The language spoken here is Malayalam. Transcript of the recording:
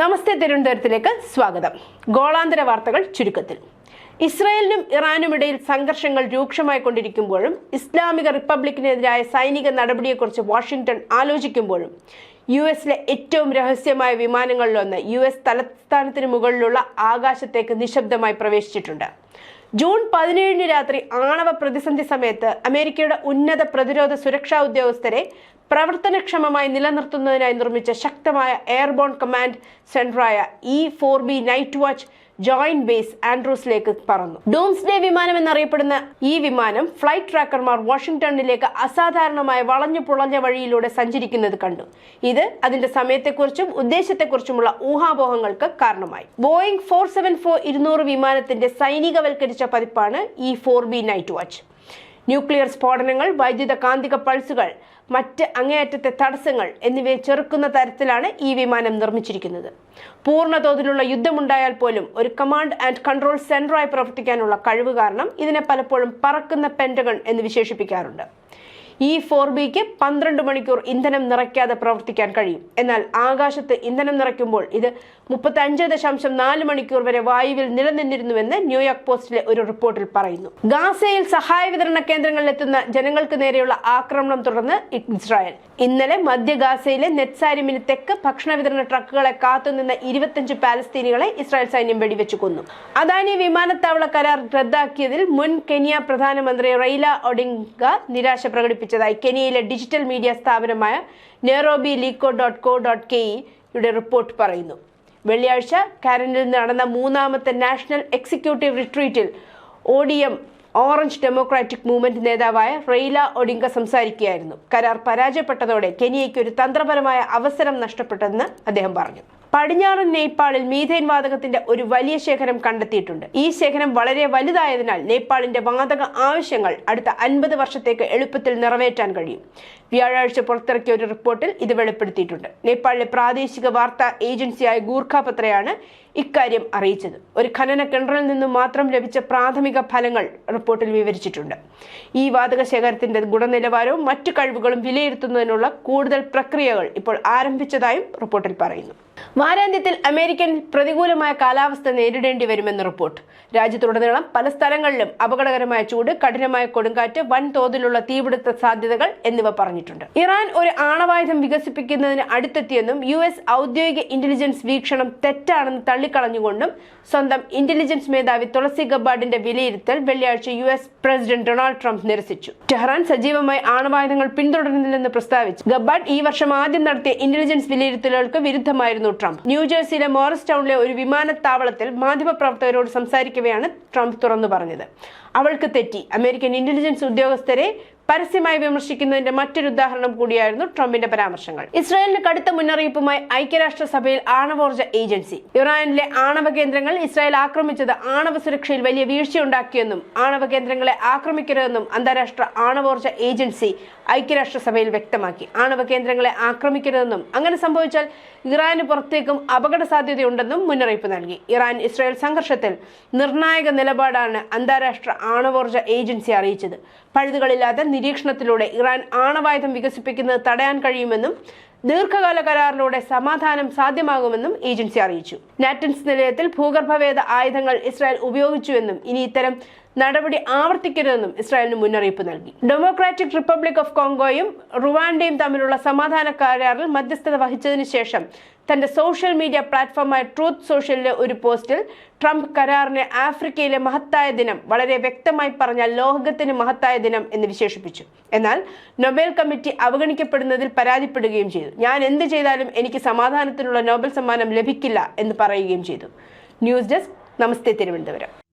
നമസ്തേ തിരുവനന്തപുരത്തിലേക്ക് സ്വാഗതം. ഗോളാന്തര വാർത്തകൾ ചുരുക്കത്തിൽ. ഇസ്രായേലിനും ഇറാനും ഇടയിൽ സംഘർഷങ്ങൾ രൂക്ഷമായി കൊണ്ടിരിക്കുമ്പോഴും ഇസ്ലാമിക റിപ്പബ്ലിക്കിനെതിരായ സൈനിക നടപടിയെക്കുറിച്ച് വാഷിംഗ്ടൺ ആലോചിക്കുമ്പോഴും യു എസിലെ ഏറ്റവും രഹസ്യമായ വിമാനങ്ങളിലൊന്ന് യു എസ് തലസ്ഥാനത്തിന് മുകളിലുള്ള ആകാശത്തേക്ക് നിശബ്ദമായി പ്രവേശിച്ചിട്ടുണ്ട്. ജൂൺ പതിനേഴിന് രാത്രി ആണവ പ്രതിസന്ധി സമയത്ത് അമേരിക്കയുടെ ഉന്നത പ്രതിരോധ സുരക്ഷാ ഉദ്യോഗസ്ഥരെ പ്രവർത്തനക്ഷമമായി നിലനിർത്തുന്നതിനായി നിർമ്മിച്ച ശക്തമായ airborne command സെന്ററായ E four B night watch joint base ആൻഡ്രൂസിലേക്ക് പറന്നു. ഡൂംസ്ഡേ വിമാനം എന്നറിയപ്പെടുന്ന ഈ വിമാനം ഫ്ലൈറ്റ് ട്രാക്കർമാർ വാഷിംഗ്ടണിലേക്ക് അസാധാരണമായ വളഞ്ഞു പുളഞ്ഞ വഴിയിലൂടെ സഞ്ചരിക്കുന്നത് കണ്ടു. ഇത് അതിന്റെ സമയത്തെക്കുറിച്ചും ഉദ്ദേശത്തെക്കുറിച്ചുമുള്ള ഊഹാപോഹങ്ങൾക്ക് കാരണമായി. ബോയിങ് ഫോർ സെവൻ ഫോർ ഇരുന്നൂറ് വിമാനത്തിന്റെ സൈനികവൽക്കരിച്ച പതിപ്പാണ് E four B night watch nuclear സ്ഫോടനങ്ങൾ വൈദ്യുത കാന്തിക പൾസുകൾ മറ്റ് അങ്ങേയറ്റത്തെ തടസ്സങ്ങൾ എന്നിവയെ ചെറുക്കുന്ന തരത്തിലാണ് ഈ വിമാനം നിർമ്മിച്ചിരിക്കുന്നത്. പൂർണ തോതിലുള്ള യുദ്ധമുണ്ടായാൽ പോലും ഒരു കമാൻഡ് ആൻഡ് കൺട്രോൾ സെന്ററായി പ്രവർത്തിക്കാനുള്ള കഴിവ് കാരണം ഇതിനെ പലപ്പോഴും പറക്കുന്ന പെന്റഗൺ എന്ന് വിശേഷിപ്പിക്കാറുണ്ട്. ഈ ഫോർ ബിക്ക് പന്ത്രണ്ട് മണിക്കൂർ ഇന്ധനം നിറയ്ക്കാതെ പ്രവർത്തിക്കാൻ കഴിയും. എന്നാൽ ആകാശത്ത് ഇന്ധനം നിറയ്ക്കുമ്പോൾ ഇത് മുപ്പത്തി അഞ്ച് ദശാംശം നാല് മണിക്കൂർ വരെ വായുവിൽ നിലനിന്നിരുന്നുവെന്ന് ന്യൂയോർക്ക് പോസ്റ്റിലെ ഒരു റിപ്പോർട്ടിൽ പറയുന്നു. ഗാസയിൽ സഹായ വിതരണ കേന്ദ്രങ്ങളിലെത്തുന്ന ജനങ്ങൾക്ക് നേരെയുള്ള ആക്രമണം തുടർന്ന് ഇസ്രായേൽ. ഇന്നലെ മധ്യ ഗാസയിലെ നെറ്റ്സാരിമിന് തെക്ക് ഭക്ഷണ വിതരണ ട്രക്കുകളെ കാത്തുനിന്ന ഇരുപത്തിയഞ്ച് പാലസ്തീനികളെ ഇസ്രായേൽ സൈന്യം വെടിവെച്ചു കൊന്നു. അദാനി വിമാനത്താവള കരാർ റദ്ദാക്കിയതിൽ മുൻ കെനിയ പ്രധാനമന്ത്രി റൈല ഒഡിംഗ നിരാശ പ്രകടിപ്പിച്ചതായി കെനിയയിലെ ഡിജിറ്റൽ മീഡിയ സ്ഥാപനമായ Nairobi leaks dot co dot K ഇയുടെ റിപ്പോർട്ട് പറയുന്നു. വെള്ളിയാഴ്ച കാനഡയിൽ നടന്ന മൂന്നാമത്തെ national executive റിട്രീറ്റിൽ O D M orange democratic movement നേതാവായ റെയ്ല ഒഡിങ്ക സംസാരിക്കുകയായിരുന്നു. കരാർ പരാജയപ്പെട്ടതോടെ കെനിയയ്ക്ക് ഒരു തന്ത്രപരമായ അവസരം നഷ്ടപ്പെട്ടെന്ന് അദ്ദേഹം പറഞ്ഞു. പടിഞ്ഞാറൻ നേപ്പാളിൽ മീഥൈൻ വാതകത്തിന്റെ ഒരു വലിയ ശേഖരം കണ്ടെത്തിയിട്ടുണ്ട്. ഈ ശേഖരം വളരെ വലുതായതിനാൽ നേപ്പാളിന്റെ വാതക ആവശ്യങ്ങൾ അടുത്ത അൻപത് വർഷത്തേക്ക് എളുപ്പത്തിൽ നിറവേറ്റാൻ കഴിയും. വ്യാഴാഴ്ച പുറത്തിറക്കിയ ഒരു റിപ്പോർട്ടിൽ ഇത് വെളിപ്പെടുത്തിയിട്ടുണ്ട്. നേപ്പാളിലെ പ്രാദേശിക വാർത്താ ഏജൻസിയായ ഗൂർഖ പത്രയാണ് ഇക്കാര്യം അറിയിച്ചത്. ഒരു ഖനന കിണറിൽ നിന്നും മാത്രം ലഭിച്ച പ്രാഥമിക ഫലങ്ങൾ റിപ്പോർട്ടിൽ വിവരിച്ചിട്ടുണ്ട്. ഈ വാതക ശേഖരത്തിന്റെ ഗുണനിലവാരവും മറ്റു കഴിവുകളും വിലയിരുത്തുന്നതിനുള്ള കൂടുതൽ പ്രക്രിയകൾ ഇപ്പോൾ ആരംഭിച്ചതായും റിപ്പോർട്ടിൽ പറയുന്നു. വാരാന്ത്യത്തിൽ അമേരിക്കൻ പ്രതികൂലമായ കാലാവസ്ഥ നേരിടേണ്ടി വരുമെന്ന് റിപ്പോർട്ട്. രാജ്യത്തുടനീളം പല സ്ഥലങ്ങളിലും അപകടകരമായ ചൂട് കഠിനമായ കൊടുങ്കാറ്റ് വൻതോതിലുള്ള തീപിടുത്ത സാധ്യതകൾ എന്നിവ പറഞ്ഞിട്ടുണ്ട് ഇറാൻ ഒരു ആണവായുധം വികസിപ്പിക്കുന്നതിന് അടുത്തെത്തിയെന്നും യു എസ് ഔദ്യോഗിക ഇന്റലിജൻസ് വീക്ഷണം തെറ്റാണെന്ന് തള്ളിക്കളഞ്ഞുകൊണ്ടും സ്വന്തം ഇന്റലിജൻസ് മേധാവി തുളസി ഗബാർഡിന്റെ വിലയിരുത്തൽ വെള്ളിയാഴ്ച U S president Donald Trump നിരസിച്ചു. ടെഹ്റാൻ സജീവമായി ആണവായുധങ്ങൾ പിന്തുടരുന്നില്ലെന്ന് പ്രസ്താവിച്ചു ഗബാർഡ് ഈ വർഷം ആദ്യം നടത്തിയ ഇന്റലിജൻസ് വിലയിരുത്തലുകൾക്ക് വിരുദ്ധമായിരുന്നു ട്രംപ്. ന്യൂജേഴ്സിയിലെ മോറിസ് ടൗണിലെ ഒരു വിമാനത്താവളത്തിൽ മാധ്യമപ്രവർത്തകരോട് സംസാരിക്കവെയാണ് ട്രംപ് തുറന്നു പറഞ്ഞത്. അവൾക്ക് തെറ്റി. അമേരിക്കൻ ഇന്റലിജൻസ് ഉദ്യോഗസ്ഥരെ പരസ്യമായി വിമർശിക്കുന്നതിന്റെ മറ്റൊരു ഉദാഹരണം കൂടിയായിരുന്നു ട്രംപിന്റെ പരാമർശങ്ങൾ. ഇസ്രായേലിന് കടുത്ത മുന്നറിയിപ്പുമായി ഐക്യരാഷ്ട്രസഭയിൽ ആണവോർജ ഏജൻസി. ഇറാനിലെ ആണവ കേന്ദ്രങ്ങൾ ഇസ്രായേൽ ആക്രമിച്ചത് ആണവ സുരക്ഷയിൽ വലിയ വീഴ്ചയുണ്ടാക്കിയെന്നും ആണവ കേന്ദ്രങ്ങളെ ആക്രമിക്കരുതെന്നും അന്താരാഷ്ട്ര ആണവോർജ ഏജൻസി ഐക്യരാഷ്ട്രസഭയിൽ വ്യക്തമാക്കി. ആണവ കേന്ദ്രങ്ങളെ ആക്രമിക്കരുതെന്നും അങ്ങനെ സംഭവിച്ചാൽ ഇറാന് പുറത്തേക്കും അപകട സാധ്യതയുണ്ടെന്നും മുന്നറിയിപ്പ് നൽകി. ഇറാൻ ഇസ്രായേൽ സംഘർഷത്തിൽ നിർണായക നിലപാടാണ് അന്താരാഷ്ട്ര ആണവോർജ ഏജൻസി അറിയിച്ചത്. പഴുതുകളില്ലാത്ത നിരീക്ഷണത്തിലൂടെ ഇറാൻ ആണവായുധം വികസിപ്പിക്കുന്നത് തടയാൻ കഴിയുമെന്നും ദീർഘകാല കരാറിലൂടെ സമാധാനം സാധ്യമാകുമെന്നും ഏജൻസി അറിയിച്ചു. നാറ്റൻസ് നിലയത്തിൽ ഭൂഗർഭവേദ ആയുധങ്ങൾ ഇസ്രായേൽ ഉപയോഗിച്ചുവെന്നും ഇനി ഇത്തരം നടപടി ആവർത്തിക്കരുതെന്നും ഇസ്രായേലിന് മുന്നറിയിപ്പ് നൽകി. ഡെമോക്രാറ്റിക് റിപ്പബ്ലിക് ഓഫ് കോങ്കോയും റുവാൻഡയും തമ്മിലുള്ള സമാധാന കരാറിൽ മധ്യസ്ഥത വഹിച്ചതിനു ശേഷം തന്റെ സോഷ്യൽ മീഡിയ പ്ലാറ്റ്ഫോമായ ട്രൂത്ത് സോഷ്യലിലെ ഒരു പോസ്റ്റിൽ ട്രംപ് കരാറിനെ ആഫ്രിക്കയിലെ മഹത്തായ ദിനം വളരെ വ്യക്തമായി പറഞ്ഞ ലോകത്തിന് മഹത്തായ ദിനം എന്ന് വിശേഷിപ്പിച്ചു. എന്നാൽ നൊബേൽ കമ്മിറ്റി അവഗണിക്കപ്പെടുന്നതിൽ പരാതിപ്പെടുകയും ചെയ്തു. ഞാൻ എന്ത് ചെയ്താലും എനിക്ക് സമാധാനത്തിനുള്ള നോബൽ സമ്മാനം ലഭിക്കില്ല എന്ന് പറയുകയും ചെയ്തു. News desk namaste Thiruvananthapuram.